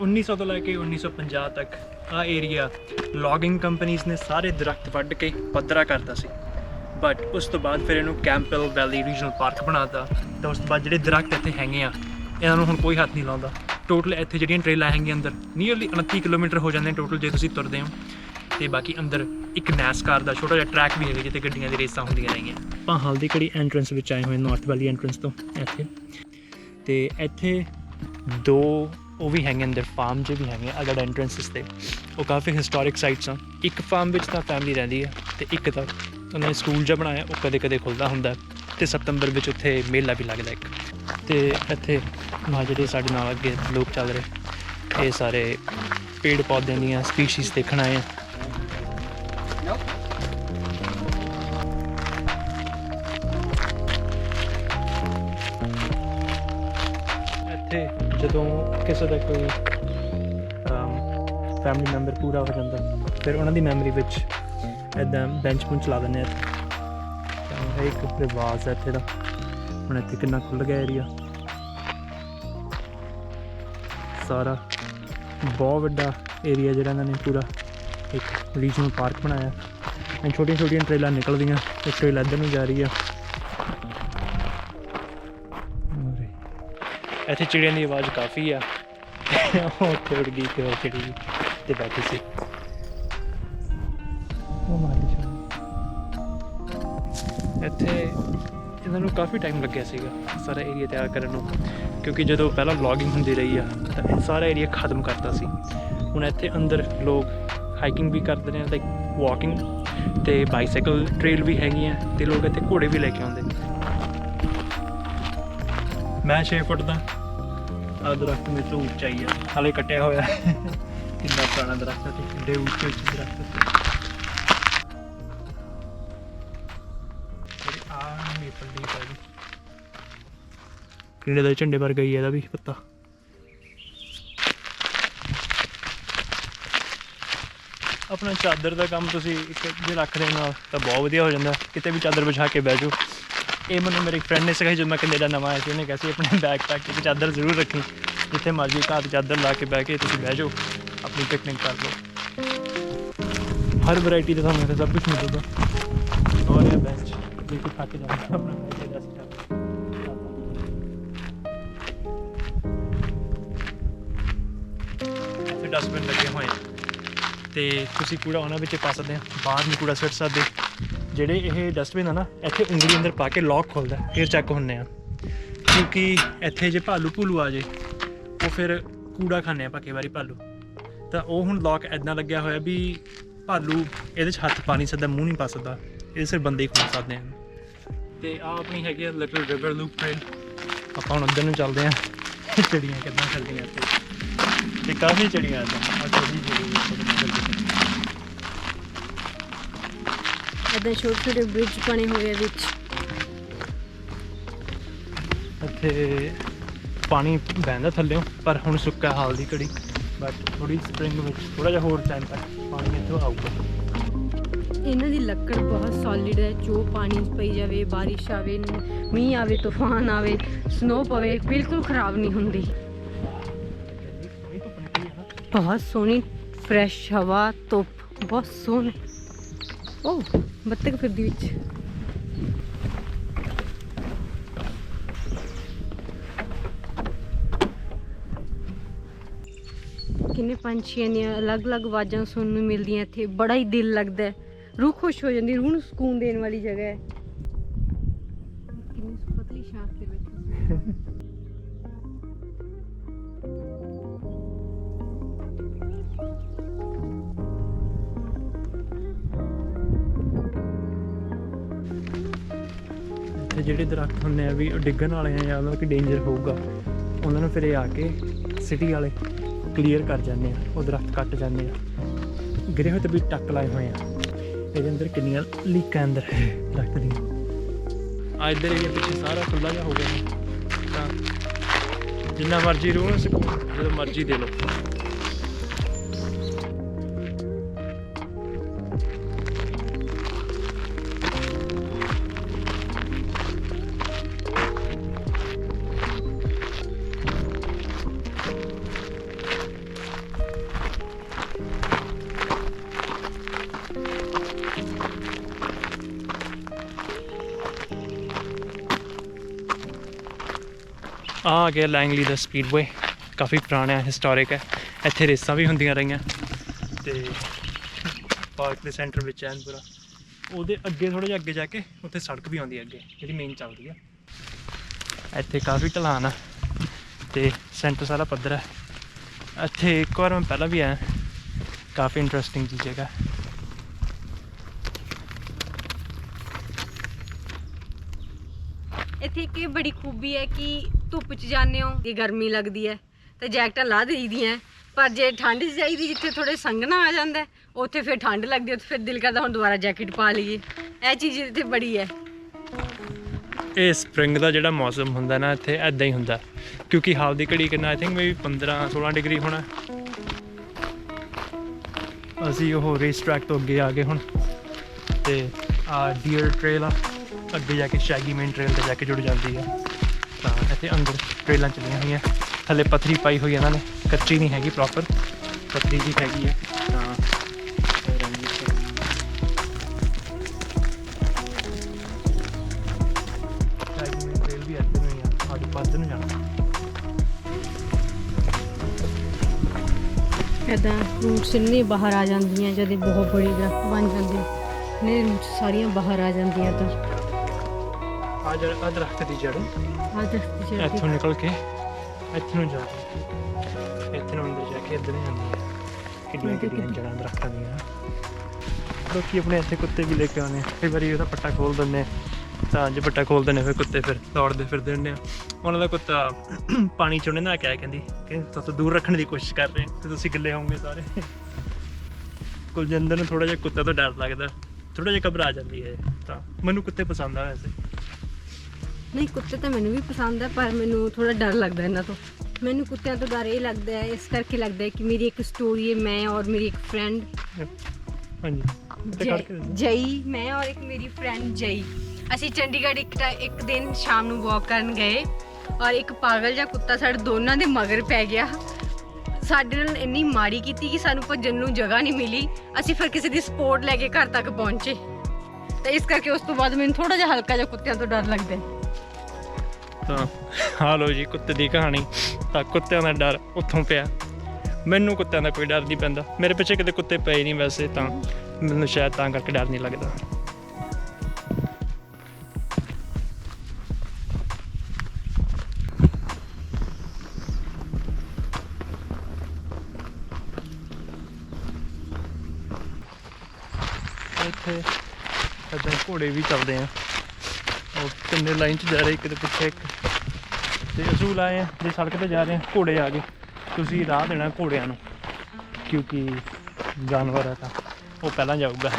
1900 ਤੋਂ ਲੈ ਕੇ 1950 ਤੱਕ ਆ ਏਰੀਆ ਲੌਗਿੰਗ ਕੰਪਨੀਆਂ ਨੇ ਸਾਰੇ ਦਰਖਤ ਵੱਢ ਕੇ ਪੱਧਰਾ ਕਰਤਾ ਸੀ। ਬਟ ਉਸ ਤੋਂ ਬਾਅਦ ਫਿਰ ਇਹਨੂੰ ਕੈਂਪਬੈਲ ਵੈਲੀ ਰੀਜਨਲ ਪਾਰਕ ਬਣਾਤਾ ਤਾਂ ਉਸ ਤੋਂ ਬਾਅਦ ਜਿਹੜੇ ਦਰਖਤ ਇੱਥੇ ਹੈਗੇ ਆ, ਇਹਨਾਂ ਨੂੰ ਹੁਣ ਕੋਈ ਹੱਥ ਨਹੀਂ ਲਾਉਂਦਾ। ਟੋਟਲ ਇੱਥੇ ਜਿਹੜੀਆਂ ਟ੍ਰੇਲਾਂ ਹੈਗੀਆਂ ਅੰਦਰ ਨੀਅਰਲੀ 29 ਕਿਲੋਮੀਟਰ ਹੋ ਜਾਂਦੇ ਟੋਟਲ ਜੇ ਤੁਸੀਂ ਤੁਰਦੇ ਹੋ। ਤੇ ਬਾਕੀ ਅੰਦਰ ਇੱਕ ਨੈਸਕਾਰ ਦਾ ਛੋਟਾ ਜਿਹਾ ਟਰੈਕ ਵੀ ਹੈਗਾ, ਜਿੱਥੇ ਗੱਡੀਆਂ ਦੀ ਰੇਸਾਂ ਹੁੰਦੀਆਂ ਰਹੀਆਂ। ਆਪਾਂ ਹਲਦੀ ਕੜੀ ਐਂਟਰੈਂਸ ਵਿੱਚ ਆਏ ਹੋਏ ਨਾਰਥ ਵੈਲੀ ਐਂਟਰੈਂਸ ਤੋਂ ਇੱਥੇ। ਤੇ ਇੱਥੇ ਦੋ ਉਹ ਵੀ ਹੈਗੇ ਅੰਦਰ ਫਾਰਮ ਜੇ ਵੀ ਹੈਗੇ ਅਗਰ ਐਂਟਰੈਂਸਸ ਤੇ। ਉਹ ਕਾਫੀ ਹਿਸਟੋਰਿਕ ਸਾਈਟਸ ਆ। ਇੱਕ ਫਾਰਮ ਵਿੱਚ ਤਾਂ ਫੈਮਿਲੀ ਰਹਿੰਦੀ ਹੈ ਤੇ ਇੱਕ ਤਾਂ ਉਹਨੇ ਸਕੂਲ ਜਿਹਾ ਬਣਾਇਆ, ਉਹ ਕਦੇ ਕਦੇ ਖੁੱਲਦਾ ਹੁੰਦਾ। ਤੇ ਸਤੰਬਰ ਵਿੱਚ ਉੱਥੇ ਮੇਲਾ ਵੀ ਲੱਗਦਾ ਇੱਕ। ਤੇ ਇੱਥੇ ਮਾ ਜਿਹੜੇ ਸਾਡੇ ਨਾਲ ਅੱਗੇ ਲੋਕ ਚੱਲ ਰਹੇ, ਇਹ ਸਾਰੇ ਪੇੜ ਪੌਦਿਆਂ ਦੀਆਂ ਸਪੀਸੀਜ਼ ਦੇਖਣ ਆਏ ਆ। ਜਦੋਂ ਕਿਸੇ ਦਾ ਕੋਈ ਫੈਮਿਲੀ ਮੈਂਬਰ ਪੂਰਾ ਹੋ ਜਾਂਦਾ, ਫਿਰ ਉਹਨਾਂ ਦੀ ਮੈਮਰੀ ਵਿੱਚ ਇਦਾਂ ਬੈਂਚ ਪੁੰਚ ਲਾ ਦਿੰਦੇ ਆ ਤਾਂ ਇੱਕ ਰਿਵਾਜ ਹੈ ਇੱਥੇ ਦਾ। ਹੁਣ ਇੱਥੇ ਕਿੰਨਾ ਖੁੱਲ ਗਿਆ ਏਰੀਆ ਸਾਰਾ ਬਹੁਤ ਵੱਡਾ ਏਰੀਆ ਜਿਹੜਾ ਇਹਨਾਂ ਨੇ ਪੂਰਾ ਇੱਕ ਰੀਜਨਲ ਪਾਰਕ ਬਣਾਇਆ। ਐਂ ਛੋਟੀਆਂ ਛੋਟੀਆਂ ਟ੍ਰੇਲਾਂ ਨਿਕਲਦੀਆਂ, ਇੱਕ ਟ੍ਰੇਲ ਇੱਧਰ ਨੂੰ ਜਾ ਰਹੀ ਆ। ਇੱਥੇ ਚਿੜੀਆਂ ਦੀ ਆਵਾਜ਼ ਕਾਫੀ ਆ। ਉੱਥੇ ਉੜ ਗਈ ਤੇ ਉਹ ਚਿੜੀ ਤੇ ਬੈਠੀ ਸੀ। ਉਹ ਮਾਰੀ ਸ਼ਾਮ ਇੱਥੇ ਇਹਨਾਂ ਨੂੰ ਕਾਫੀ ਟਾਈਮ ਲੱਗਿਆ ਸੀਗਾ ਸਾਰਾ ਏਰੀਆ ਤਿਆਰ ਕਰਨ ਨੂੰ, ਕਿਉਂਕਿ ਜਦੋਂ ਪਹਿਲਾਂ ਵਲੌਗਿੰਗ ਹੁੰਦੀ ਰਹੀ ਆ, ਤਾਂ ਸਾਰਾ ਏਰੀਆ ਖਤਮ ਕਰਤਾ ਸੀ। ਹੁਣ ਇੱਥੇ ਅੰਦਰ ਲੋਕ ਹਾਈਕਿੰਗ ਵੀ ਕਰਦੇ ਨੇ ਲਾਈਕ ਵਾਕਿੰਗ ਤੇ ਬਾਈਸਾਈਕਲ ਟ੍ਰੇਲ ਵੀ ਹੈਗੀਆਂ ਤੇ ਲੋਕ ਇੱਥੇ ਘੋੜੇ ਵੀ ਲੈ ਕੇ ਆਉਂਦੇ ਨੇ। ਮੈਂ 6 ਫੁੱਟ ਦਾ ਆ ਦਰਖਤ ਮੇਰੇ ਤੋਂ ਉੱਚਾ ਹੀ ਆ। ਹਾਲੇ ਕੱਟਿਆ ਹੋਇਆ। ਕਿੰਨਾ ਪੁਰਾਣਾ ਦਰਖਤ ਹੈ ਤੇ ਕਿੰਨੇ ਉੱਚੇ ਉੱਚੇ ਦਰਖਤ ਆ। ਮੇਪਲ ਦੀ ਪਈ ਕਿੰਨੇ ਦਾ ਝੰਡੇ ਵਰਗਾ ਗਈ ਇਹਦਾ ਵੀ ਪੱਤਾ। ਆਪਣਾ ਚਾਦਰ ਦਾ ਕੰਮ ਤੁਸੀਂ ਇੱਕ ਜੇ ਰੱਖਦੇ ਨਾਲ ਤਾਂ ਬਹੁਤ ਵਧੀਆ ਹੋ ਜਾਂਦਾ। ਕਿਤੇ ਵੀ ਚਾਦਰ ਵਿਛਾ ਕੇ ਬਹਿ ਜਾਓ। ਇਹ ਮੈਨੂੰ ਮੇਰੇ ਫਰੈਂਡ ਨੇ ਸਿਖਾਈ, ਜਦੋਂ ਮੈਂ ਕੈਨੇਡਾ ਨਵਾਂ ਆਇਆ ਸੀ, ਉਹਨੇ ਕਿਹਾ ਸੀ, ਆਪਣੇ ਬੈਗ ਪੈਕ ਵਿੱਚ ਚਾਦਰ ਜ਼ਰੂਰ ਰੱਖੀ ਜਿੱਥੇ ਮਰਜ਼ੀ ਘਰ ਚਾਦਰ ਲਾ ਕੇ ਬਹਿ ਕੇ ਤੁਸੀਂ ਬਹਿ ਜਾਓ, ਆਪਣੀ ਪਿਕਨਿਕ ਕਰ ਲਓ। ਹਰ ਵੈਰਾਈਟੀ ਦਾ ਤੁਹਾਨੂੰ ਇੱਥੇ ਸਭ ਕੁਝ ਮਿਲੂਗਾ। ਔਰ ਇਹ ਬੈਸਟ ਬਿਲਕੁਲ ਕੋਈ ਖਾ ਆਪਣਾ ਬੈਗ ਦੇ ਡਸਟਬਿਨ ਲੱਗੇ ਹੋਏ ਆ। ਤੇ ਤੁਸੀਂ ਕੂੜਾ ਉਹਨਾਂ ਵਿੱਚ ਪਾ ਸਕਦੇ ਆ। ਬਾਹਰ ਨਹੀਂ ਕੂੜਾ ਸੁੱਟ ਸਕਦੇ। ਜਿਹੜੇ ਇਹ ਡਸਟਬਿਨ ਆ ਨਾ, ਇੱਥੇ ਉਂਗਲੀ ਅੰਦਰ ਪਾ ਕੇ ਲੌਕ ਖੁੱਲਦਾ ਫਿਰ ਚੈੱਕ ਹੁੰਨੇ ਆ। ਕਿਉਂਕਿ ਇੱਥੇ ਜੇ ਭਾਲੂ ਭੂਲੂ ਆ ਜੇ, ਉਹ ਫਿਰ ਕੂੜਾ ਖਾਂਦੇ ਆ ਪੱਕੇ ਵਾਰੀ ਭਾਲੂ। ਤਾਂ ਉਹ ਹੁਣ ਲੌਕ ਐਦਾਂ ਲੱਗਿਆ ਹੋਇਆ ਵੀ ਭਾਲੂ ਇਹਦੇ 'ਚ ਹੱਥ ਪਾ ਨਹੀਂ ਸਕਦਾ, ਮੂੰਹ ਨਹੀਂ ਪਾ ਸਕਦਾ, ਇਹ ਸਿਰਫ ਬੰਦੇ ਹੀ ਖੋਲ ਸਕਦੇ ਆ। ਤੇ ਆ ਆਪਣੀ ਹੈਗੀ ਆ ਲਿਟਲ ਰਿਵਰ ਲੂਪ ਟ੍ਰੇਨ ਆਪਾਂ ਹੁਣ ਉੱਧਰ ਨੂੰ ਚੱਲਦੇ ਆ, ਚੜੀਆਂ ਕਿੱਦਾਂ ਚੱਲਦੀਆਂ ਇੱਥੇ। ਤੇ ਕਾਫੀ ਚੜੀਆਂ ਆ ਆ ਛੋਟੀ ਜਿਹੜੀ ਇਦਾਂ ਛੋਟੇ ਛੋਟੇ ਬ੍ਰਿਜ ਬਣੇ ਹੋਏ ਆ ਵਿੱਚ। ਇੱਥੇ ਪਾਣੀ ਬਹਿੰਦਾ ਥੱਲੇੋਂ ਪਰ ਹੁਣ ਸੁੱਕਾ ਹਾਲ ਦੀ ਘੜੀ। ਬਟ ਥੋੜੀ ਸਪ੍ਰਿੰਗ ਵਿੱਚ ਥੋੜਾ ਜਿਹਾ ਹੋਰ ਟਾਈਮ ਤੱਕ ਪਾਣੀ ਇੱਥੋਂ ਆਊਗਾ। ਇਹਨਾਂ ਦੀ ਲੱਕੜ ਬਹੁਤ ਸੋਲਿਡ ਹੈ। ਜੋ ਪਾਣੀ ਪਈ ਜਾਵੇ ਬਾਰਿਸ਼ ਆਵੇ ਮੀਂਹ ਆਵੇ ਤੂਫਾਨ ਆਵੇ ਸਨੋ ਪਵੇ ਬਿਲਕੁਲ ਖਰਾਬ ਨਹੀਂ ਹੁੰਦੀ। ਬਹੁਤ ਸੋਹਣੀ ਫਰੈਸ਼ ਹਵਾ ਧੁੱਪ ਬਹੁਤ ਸੋਹਣੀ। ਓ ਬੱਤਖ ਫਿਰਦੀ ਵਿੱਚ। ਕਿੰਨੇ ਪੰਛੀਆਂ ਦੀਆਂ ਅਲੱਗ-ਅਲੱਗ ਆਵਾਜ਼ਾਂ ਸੁਣਨ ਨੂੰ ਮਿਲਦੀਆਂ ਇੱਥੇ। ਬੜਾ ਹੀ ਦਿਲ ਲੱਗਦਾ ਹੈ। ਰੂਹ ਖੁਸ਼ ਹੋ ਜਾਂਦੀ, ਰੂਹ ਨੂੰ ਸਕੂਨ ਦੇਣ ਵਾਲੀ ਜਗ੍ਹਾ ਹੈ। ਕਿੰਨੀ ਪਤਲੀ ਛਾਂ ਤੇ ਬੈਠੀ ਇੱਥੇ ਜਿਹੜੇ ਦਰਖਤ ਹੁੰਦੇ ਆ ਵੀ ਉਹ ਡਿੱਗਣ ਵਾਲੇ ਆ ਜਾਂ ਉਹਨਾਂ ਦਾ ਡੇਂਜਰ ਹੋਊਗਾ, ਉਹਨਾਂ ਨੂੰ ਫਿਰ ਇਹ ਆ ਕੇ ਸਿਟੀ ਵਾਲੇ ਕਲੀਅਰ ਕਰ ਜਾਂਦੇ ਆ, ਉਹ ਦਰਖਤ ਕੱਟ ਜਾਂਦੇ ਆ। ਗਿਰੇ ਹੋਏ ਤੇ ਵੀ ਟੱਕ ਲਾਏ ਹੋਏ ਆ। ਇਹਦੇ ਅੰਦਰ ਕਿੰਨੀਆਂ ਲੀਕਾਂ ਅੰਦਰ, ਦਰਖਤ ਦੀਆਂ। ਆ ਇੱਧਰ ਏਰੀਆ ਪਿੱਛੇ ਸਾਰਾ ਖੁੱਲਾ ਜਿਹਾ ਹੋ ਗਿਆ। ਤਾਂ ਜਿੰਨਾ ਮਰਜ਼ੀ ਰਹੋ ਸਕੂਨ ਜਦੋਂ ਮਰਜ਼ੀ ਦੇ ਲਓ। ਆ ਆ ਗਿਆ ਲੈਂਗਲੀ ਦਾ ਸਪੀਡਵੇ ਕਾਫੀ ਪੁਰਾਣਾ ਹਿਸਟੋਰਿਕ ਹੈ। ਇੱਥੇ ਰੇਸਾਂ ਵੀ ਹੁੰਦੀਆਂ ਰਹੀਆਂ। ਤੇ ਪਾਰਕ ਦੇ ਸੈਂਟਰ ਵਿੱਚ ਐਨ ਪੂਰਾ। ਉਹਦੇ ਅੱਗੇ ਥੋੜਾ ਜਿਹਾ ਅੱਗੇ ਜਾ ਕੇ ਉੱਥੇ ਸੜਕ ਵੀ ਆਉਂਦੀ ਹੈ ਅੱਗੇ, ਜਿਹੜੀ ਮੇਨ ਚੱਲਦੀ ਹੈ। ਇੱਥੇ ਕਾਫੀ ਢਲਾਨ ਆ ਤੇ ਸੈਂਟਰ ਸਾਰਾ ਪੱਧਰ ਹੈ। ਇੱਥੇ ਇੱਕ ਵਾਰ ਮੈਂ ਪਹਿਲਾਂ ਵੀ ਆਇਆ। ਕਾਫੀ ਇੰਟਰਸਟਿੰਗ ਜੀ ਜਗ੍ਹਾ। ਇੱਥੇ ਇੱਕ ਇਹ ਬੜੀ ਖੂਬੀ ਹੈ ਕਿ ਧੁੱਪ 'ਚ ਜਾਂਦੇ ਹੋ ਤੇ ਗਰਮੀ ਲੱਗਦੀ ਹੈ, ਤੇ ਜੈਕਟਾਂ ਲਾ ਦੇਈਦੀਆਂ ਪਰ ਜੇ ਠੰਡ 'ਚ ਜਾਈਦੀ, ਜਿੱਥੇ ਥੋੜੇ ਸੰਘਣਾ ਆ ਜਾਂਦਾ ਉੱਥੇ ਫਿਰ ਠੰਡ ਲੱਗਦੀ ਉੱਥੇ ਫਿਰ ਦਿਲ ਕਰਦਾ ਹੁਣ ਦੁਬਾਰਾ ਜੈਕਟ ਪਾ ਲਈਏ। ਇਹ ਚੀਜ਼ ਇੱਥੇ ਬੜੀ ਹੈ। ਇਹ ਸਪ੍ਰਿੰਗ ਦਾ ਜਿਹੜਾ ਮੌਸਮ ਹੁੰਦਾ ਨਾ, ਇੱਥੇ ਐਦਾਂ ਹੀ ਹੁੰਦਾ। ਕਿਉਂਕਿ ਹਾਲ ਦੀ ਘੜੀ ਕਿੰਨਾ ਆਈ ਥਿੰਕ ਮੇਬੀ 15 16 ਡਿਗਰੀ ਹੋਣਾ। ਅਸੀਂ ਉਹ ਰੇਸ ਟਰੈਕ ਤੋਂ ਅੱਗੇ ਆ ਗਏ ਹੁਣ। ਤੇ ਆ ਡੀਅਰ ਟ੍ਰੇਲ ਆ। ਅੱਗੇ ਜਾ ਕੇ ਸ਼ੈਗੀ ਮੇਨ ਟ੍ਰੇਲ ਤੇ ਜਾ ਕੇ ਜੁੜ ਜਾਂਦੀ ਆ ਤਾਂ ਇੱਥੇ ਅੰਦਰ ਟ੍ਰੇਲਾਂ ਚੱਲੀਆਂ ਹੋਈਆਂ। ਥੱਲੇ ਪੱਥਰੀ ਪਾਈ ਹੋਈ ਇਹਨਾਂ ਨੇ। ਕੱਚੀ ਨਹੀਂ ਹੈਗੀ ਪ੍ਰੋਪਰ ਪੱਥਰੀ ਜੀ ਹੈਗੀ ਹੈ। ਤਾਂ ਫਿਰ ਜਾਣਾ। ਇਦਾਂ ਰੂਟਸ ਇੰਨੇ ਬਾਹਰ ਆ ਜਾਂਦੀਆਂ, ਜਦੋਂ ਬਹੁਤ ਬੜੀ ਦਰਖਤ ਬਣ ਜਾਂਦੇ। ਨੇ ਰੂਟਸ ਸਾਰੀਆਂ ਬਾਹਰ ਆ ਜਾਂਦੀਆਂ ਤਾਂ। ਆ ਜੜ। ਆ ਦਰਖਤ ਦੀ ਜੜ ਆ ਦਰਖਤ ਚੜ੍ਹ ਇੱਥੋਂ ਨਿਕਲ ਕੇ ਇੱਥੇ ਨੂੰ ਜਾ ਕੇ ਇੱਥੇ ਨੂੰ ਅੰਦਰ ਜਾ ਕੇ ਇੱਧਰ ਨੂੰ ਜਾਂਦੀ ਹੈ। ਕਿੰਨੀਆਂ ਕਿੰਨੀਆਂ ਜੜਾਂ ਦਰਖਤਾਂ ਦੀਆਂ ਲੋਕੀ ਆਪਣੇ ਇੱਥੇ ਕੁੱਤੇ ਵੀ ਲੈ ਕੇ ਆਉਂਦੇ ਆ। ਕਈ ਵਾਰੀ ਉਹਦਾ ਪੱਟਾ ਖੋਲ ਦਿੰਦੇ ਆ। ਤਾਂ ਜੇ ਪੱਟਾ ਖੋਲ ਦਿੰਦੇ ਆ, ਫਿਰ ਕੁੱਤੇ ਫਿਰ ਦੌੜਦੇ ਫਿਰਦੇ ਹੁੰਦੇ ਆ। ਉਹਨਾਂ ਦਾ ਕੁੱਤਾ ਪਾਣੀ ਚੋਂ ਨਾ ਕਿਆ ਕਹਿੰਦੀ ਕਿ ਤੋਂ ਦੂਰ ਰੱਖਣ ਦੀ ਕੋਸ਼ਿਸ਼ ਕਰ ਰਹੇ ਤੇ ਤੁਸੀਂ ਗਿੱਲੇ ਹੋਵੋਗੇ ਸਾਰੇ। ਕੁਲਜਿੰਦਰ ਨੂੰ ਥੋੜਾ ਜਿਹਾ ਕੁੱਤੇ ਤੋਂ ਡਰ ਲੱਗਦਾ। ਥੋੜਾ ਜਿਹਾ ਘਬਰਾ ਜਾਂਦੀ ਹੈ। ਤਾਂ ਮੈਨੂੰ ਕੁੱਤੇ ਪਸੰਦ ਆ ਵੈਸੇ। ਨਹੀਂ ਕੁੱਤੇ ਤਾਂ ਮੈਨੂੰ ਵੀ ਪਸੰਦ ਹੈ ਪਰ ਮੈਨੂੰ ਥੋੜਾ ਡਰ ਲੱਗਦਾ ਇਹਨਾਂ ਤੋਂ। ਮੈਨੂੰ ਕੁੱਤਿਆਂ ਤੋਂ ਡਰ ਇਹ ਲੱਗਦਾ ਹੈ ਇਸ ਕਰਕੇ ਲੱਗਦਾ ਹੈ ਕਿ ਮੇਰੀ ਇੱਕ ਸਟੋਰੀ ਹੈ ਮੈਂ ਔਰ ਮੇਰੀ ਇੱਕ ਫਰੈਂਡ ਹਾਂਜੀ ਤੇ ਕੱਢ ਕੇ ਦੱਸੋ। ਜਈ ਮੈਂ ਔਰ ਇੱਕ ਮੇਰੀ ਫਰੈਂਡ ਜਈ ਅਸੀਂ ਚੰਡੀਗੜ੍ਹ ਇੱਕ ਟਾ- ਇੱਕ ਦਿਨ ਸ਼ਾਮ ਨੂੰ ਵਾਕ ਕਰਨ ਗਏ ਔਰ ਇੱਕ ਪਾਗਲ ਜਿਹਾ ਕੁੱਤਾ ਸਾਡੇ ਦੋਨਾਂ ਦੇ ਮਗਰ ਪੈ ਗਿਆ। ਸਾਡੇ ਨਾਲ ਇੰਨੀ ਮਾੜੀ ਕੀਤੀ ਕਿ ਸਾਨੂੰ ਭੱਜਣ ਨੂੰ ਜਗ੍ਹਾ ਨਹੀਂ ਮਿਲੀ। ਅਸੀਂ ਫਿਰ ਕਿਸੇ ਦੀ ਸਪੋਰਟ ਲੈ ਕੇ ਘਰ ਤੱਕ ਪਹੁੰਚੇ। ਤਾਂ ਇਸ ਕਰਕੇ ਉਸ ਤੋਂ ਬਾਅਦ ਮੈਨੂੰ ਥੋੜਾ ਜਿਹਾ ਹਲਕਾ ਜਿਹਾ ਕੁੱਤਿਆਂ ਤੋਂ ਡਰ ਲੱਗਦਾ ਹੈ। ਤਾਂ ਆ ਲੋ ਜੀ ਕੁੱਤੇ ਦੀ ਕਹਾਣੀ। ਤਾਂ ਕੁੱਤਿਆਂ ਦਾ ਡਰ ਉੱਥੋਂ ਪਿਆ। ਮੈਨੂੰ ਕੁੱਤਿਆਂ ਦਾ ਕੋਈ ਡਰ ਨਹੀਂ ਪੈਂਦਾ। ਮੇਰੇ ਪਿੱਛੇ ਕਿਤੇ ਕੁੱਤੇ ਪਏ ਨਹੀਂ ਵੈਸੇ ਤਾਂ। ਮੈਨੂੰ ਸ਼ਾਇਦ ਤਾਂ ਕਰਕੇ ਡਰ ਨਹੀਂ ਲੱਗਦਾ। ਇੱਥੇ ਇੱਦਾਂ ਘੋੜੇ ਵੀ ਚੱਲਦੇ ਆ। ਉਹ ਤਿੰਨੇ ਲਾਈਨ 'ਚ ਜਾ ਰਹੇ, ਇੱਕ ਦੇ ਪਿੱਛੇ ਇੱਕ। ਤੇ ਅਸੂਲ ਆਏ ਆ, ਜੇ ਸੜਕ ਤੇ ਜਾ ਰਹੇ ਆ, ਘੋੜੇ ਆ ਗਏ। ਤੁਸੀਂ ਰਾਹ ਦੇਣਾ ਘੋੜਿਆਂ ਨੂੰ, ਕਿਉਂਕਿ ਜਾਨਵਰ ਆ ਤਾਂ। ਉਹ ਪਹਿਲਾਂ ਜਾਊਗਾ।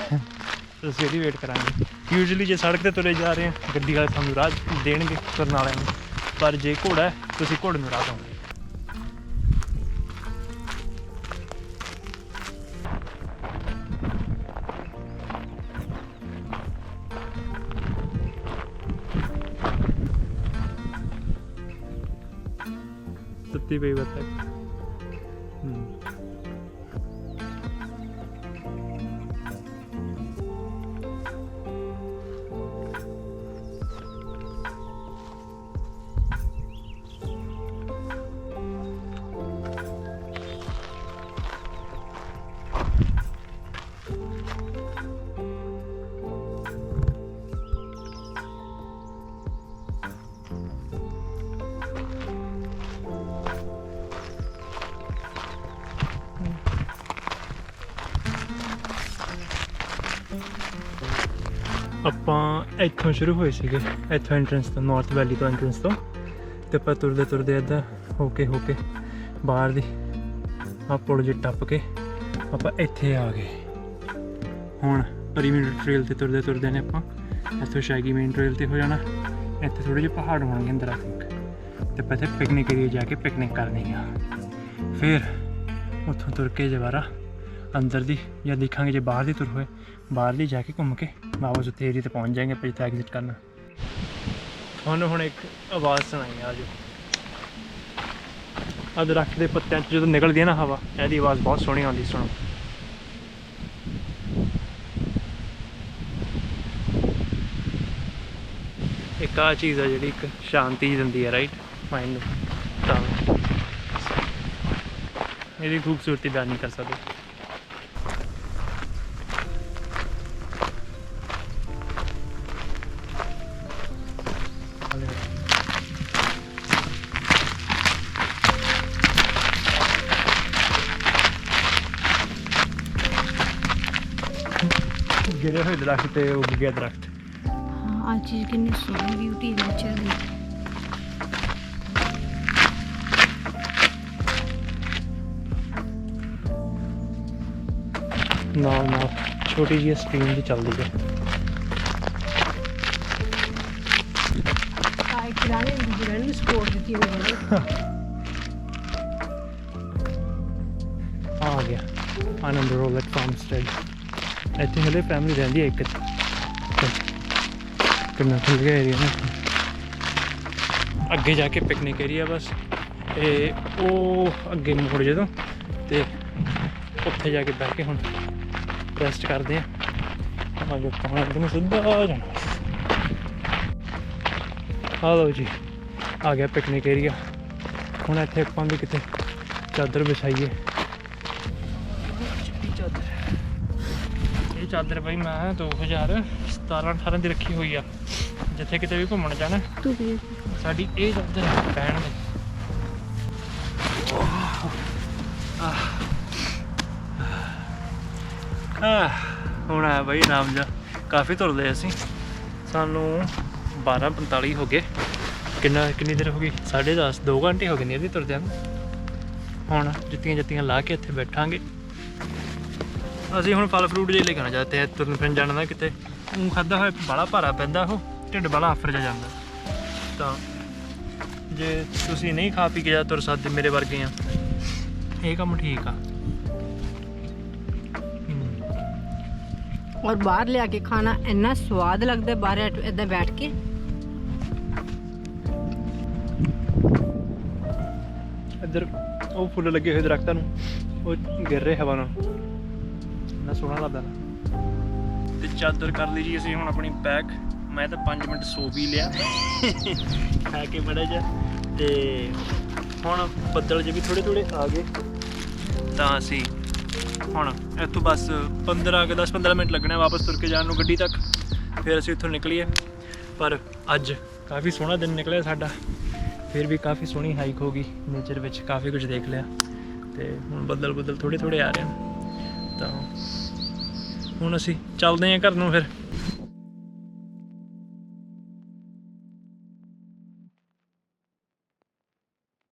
ਤੁਸੀਂ ਇਹਦੀ ਵੇਟ ਕਰਾਂਗੇ। ਯੂਜੂਲੀ ਜੇ ਸੜਕ ਤੇ ਤੁਰੇ ਜਾ ਰਹੇ ਆ, ਗੱਡੀ ਵਾਲੇ ਤੁਹਾਨੂੰ ਰਾਹ ਦੇਣਗੇ, ਤੁਰਨ ਵਾਲਿਆਂ ਨੂੰ। ਪਰ ਜੇ ਘੋੜਾ ਤੁਸੀਂ ਘੋੜੇ ਨੂੰ ਰਾਹ ਦਿਓਗੇ। ਸੁੱਤੀ ਪਈ ਬੱਤਖ ਆਪਾਂ ਇੱਥੋਂ ਸ਼ੁਰੂ ਹੋਏ ਸੀਗੇ, ਇੱਥੋਂ ਐਂਟਰੈਂਸ ਤੋਂ ਨਾਰਥ ਵੈਲੀ ਤੋਂ ਐਂਟਰੈਂਸ ਤੋਂ। ਤੇ ਆਪਾਂ ਤੁਰਦੇ ਤੁਰਦੇ ਇੱਦਾਂ ਹੋ ਕੇ ਹੋ ਕੇ ਬਾਹਰ ਦੀ ਆ ਪੁਲ ਜੇ ਟੱਪ ਕੇ ਆਪਾਂ ਇੱਥੇ ਆ ਗਏ। ਹੁਣ ਪਰੀਮੀਟਰ ਟ੍ਰੇਲ ਤੇ ਤੁਰਦੇ ਤੁਰਦੇ ਨੇ ਆਪਾਂ, ਇੱਥੋਂ ਸ਼ੈਗੀ ਮੇਨ ਟ੍ਰੇਲ ਤੇ ਹੋ ਜਾਣਾ। ਇੱਥੇ ਥੋੜੇ ਜਿਹੇ ਪਹਾੜ ਹੋਣਗੇ ਅੰਦਰ ਆ ਥਿੰਕ ਤੇ ਆਪਾਂ ਇੱਥੇ ਪਿਕਨਿਕ ਏਰੀਆ ਜਾ ਕੇ ਪਿਕਨਿਕ ਕਰਨੀ ਆ। ਫਿਰ ਉੱਥੋਂ ਤੁਰ ਕੇ ਦੁਬਾਰਾ ਅੰਦਰ ਦੀ ਜਾਂ ਦੇਖਾਂਗੇ ਜੇ ਬਾਹਰ ਦੀ ਤੁਰ ਹੋਏ, ਬਾਹਰ ਦੀ ਜਾ ਕੇ ਘੁੰਮ ਕੇ ਵਾਪਸ ਉੱਥੇ ਏਰੀਆ ਤੇ ਪਹੁੰਚ ਜਾਏਗੇ ਆਪਾਂ ਜਿੱਥੇ ਐਗਜ਼ਿਟ ਕਰਨਾ। ਤੁਹਾਨੂੰ ਹੁਣ ਇੱਕ ਆਵਾਜ਼ ਸੁਣਾਈ ਆ ਜੋ ਅਦਰ ਦਰਖਤ ਦੇ ਪੱਤਿਆਂ 'ਚ, ਜਦੋਂ ਨਿਕਲਦੀ ਹੈ ਨਾ ਹਵਾ, ਇਹਦੀ ਆਵਾਜ਼ ਬਹੁਤ ਸੋਹਣੀ ਆਉਂਦੀ, ਸੁਣੋ। ਇੱਕ ਆ ਚੀਜ਼ ਆ ਜਿਹੜੀ ਇੱਕ ਸ਼ਾਂਤੀ ਦਿੰਦੀ ਹੈ ਰਾਈਟ ਮਾਈਂਡ ਨੂੰ, ਤਾਂ। ਇਹਦੀ ਖੂਬਸੂਰਤੀ ਬਿਆਨ ਨਹੀਂ ਕਰ ਸਕਦੇ। ਗਿਰੇ ਹੋਏ ਦਰਖਤ ਤੇ ਉੱਗ ਗਿਆ ਦਰਖਤ? ਆ ਚੀਜ਼ ਕਿੰਨੀ ਸੋਹਣੀ ਬਿਊਟੀ ਨੇਚਰ ਦੀ। ਨਾਲ ਨਾਲ ਛੋਟੀ ਜਿਹੀ ਸਟ੍ਰੀਮ ਵੀ ਚੱਲਦੀ ਹੈ। ਆ ਇੱਕ ਰਾਣੇ ਦੀ ਜਿਹੜਾ ਨੂੰ ਸਪੋਰਟ ਦਿੱਤੀ ਹੋਈ ਹੈ। ਆ ਗਿਆ। ਆਨੰਦ ਰੋਲਕ ਫਾਰਮ ਸਟੇਜ ਇੱਥੇ ਹਲੇ ਫੈਮਿਲੀ ਰਹਿੰਦੀ ਹੈ ਇੱਕ ਕਿੰਨਾ ਖੁੱਲ ਗਿਆ ਏਰੀਆ ਨਾ। ਅੱਗੇ ਜਾ ਕੇ ਪਿਕਨਿਕ ਏਰੀਆ ਬਸ। ਇਹ ਉਹ ਅੱਗੇ ਮੁੜ ਜਦੋਂ। ਤੇ ਉੱਥੇ ਜਾ ਕੇ ਬਹਿ ਕੇ ਹੁਣ ਰੈਸਟ ਕਰਦੇ ਆ ਆ ਜੋ ਪਾਣੀ ਨੂੰ ਸਿੱਧਾ ਜਾਣਾ। ਹਲੋ ਜੀ, ਆ ਗਿਆ ਪਿਕਨਿਕ ਏਰੀਆ ਹੁਣ ਇੱਥੇ ਆਪਾਂ ਵੀ ਕਿਤੇ ਚਾਦਰ ਵਿਛਾਈਏ। ਚਾਦਰ ਬਈ ਮੈਂ 2017 18 ਦੀ ਰੱਖੀ ਹੋਈ ਆ ਜਿੱਥੇ ਕਿਤੇ ਵੀ ਘੁੰਮਣ ਜਾਣਾ। ਤੂੰ ਵੀ ਸਾਡੀ ਇਹ ਚਾਦਰ ਹੈ ਪੈਣ ਦੀ। ਆਹ। ਹੁਣ ਆ ਬਈ ਨਾਮ ਜਾ ਕਾਫੀ ਤੁਰਦੇ ਅਸੀਂ। ਸਾਨੂੰ 12:45 ਹੋ ਗਏ। ਕਿੰਨਾ ਕਿੰਨੀ ਦੇਰ ਹੋ ਗਈ? 10:30 2 ਘੰਟੇ ਹੋ ਗਏ ਨੇ ਇਹਦੀ ਤੁਰਦਿਆਂ ਹੁਣ ਜੁੱਤੀਆਂ ਜੁੱਤੀਆਂ ਲਾ ਕੇ ਇੱਥੇ ਬੈਠਾਂਗੇ। ਅਸੀਂ ਹੁਣ ਫਲ ਫਰੂਟ ਜੇ ਲੈ ਕੇ ਜਾਂਦੇ ਹਾਂ ਤੁਰਨ ਫਿਰਨ ਜਾਣਾ ਦਾ ਕਿਤੇ। ਉਹ ਖਾਦਾ ਹੋਇਆ ਬੜਾ ਭਾਰਾ ਪੈਂਦਾ ਉਹ ਢਿੱਡ ਬੜਾ ਆਫਰ ਜਾ ਜਾਂਦਾ। ਤਾਂ ਜੇ ਤੁਸੀਂ ਨਹੀਂ ਖਾ ਪੀ ਕੇ ਜਾ ਤੁਰ ਸਕਦੇ ਮੇਰੇ ਵਰਗੇ ਆ ਇਹ ਕੰਮ ਠੀਕ ਆ। ਔਰ ਬਾਹਰ ਲਿਆ ਕੇ ਖਾਣਾ ਇੰਨਾ ਸਵਾਦ ਲੱਗਦਾ ਬਾਹਰ ਇਦਾਂ ਬੈਠ ਕੇ। ਇੱਧਰ ਉਹ ਫੁੱਲ ਲੱਗੇ ਹੋਏ ਦਰਖਤਾਂ ਨੂੰ ਉਹ ਗਿਰ ਰਹੇ ਹਵਾ ਨਾਲ। ਨਾ ਸੋਹਣਾ ਲੱਗਦਾ ਨਾ। ਤੇ ਚਾਦਰ ਕਰ ਲਈ ਜੀ ਅਸੀਂ ਹੁਣ ਆਪਣੀ ਪੈਕ ਮੈਂ ਤਾਂ 5 ਮਿੰਟ ਸੋ ਵੀ ਲਿਆ। ਖਾ ਕੇ ਬੜਾ ਜਾ। ਤੇ ਹੁਣ ਬੱਦਲ ਜੇ ਵੀ ਥੋੜੇ ਥੋੜੇ ਆ ਗਏ। ਤਾਂ ਅਸੀਂ ਹੁਣ ਇੱਥੋਂ ਬਸ 15 ਕਿ 10 15 ਮਿੰਟ ਲੱਗਣਾ ਵਾਪਸ ਤੁਰ ਕੇ ਜਾਣ ਨੂੰ ਗੱਡੀ ਤੱਕ। ਫਿਰ ਅਸੀਂ ਇੱਥੋਂ ਨਿਕਲੀਏ। ਪਰ ਅੱਜ ਕਾਫੀ ਸੋਹਣਾ ਦਿਨ ਨਿਕਲਿਆ ਸਾਡਾ। ਫਿਰ ਵੀ ਕਾਫੀ ਸੋਹਣੀ ਹਾਈਕ ਹੋ ਗਈ। ਨੇਚਰ ਵਿੱਚ ਕਾਫੀ ਕੁਝ ਦੇਖ ਲਿਆ। ਤੇ ਹੁਣ ਬੱਦਲ ਬੱਦਲ ਥੋੜੇ ਥੋੜੇ ਆ ਰਹੇ ਨੇ। ਤਾਂ ਹੁਣ ਅਸੀਂ ਚੱਲਦੇ ਆਂ ਘਰ ਨੂੰ ਫਿਰ।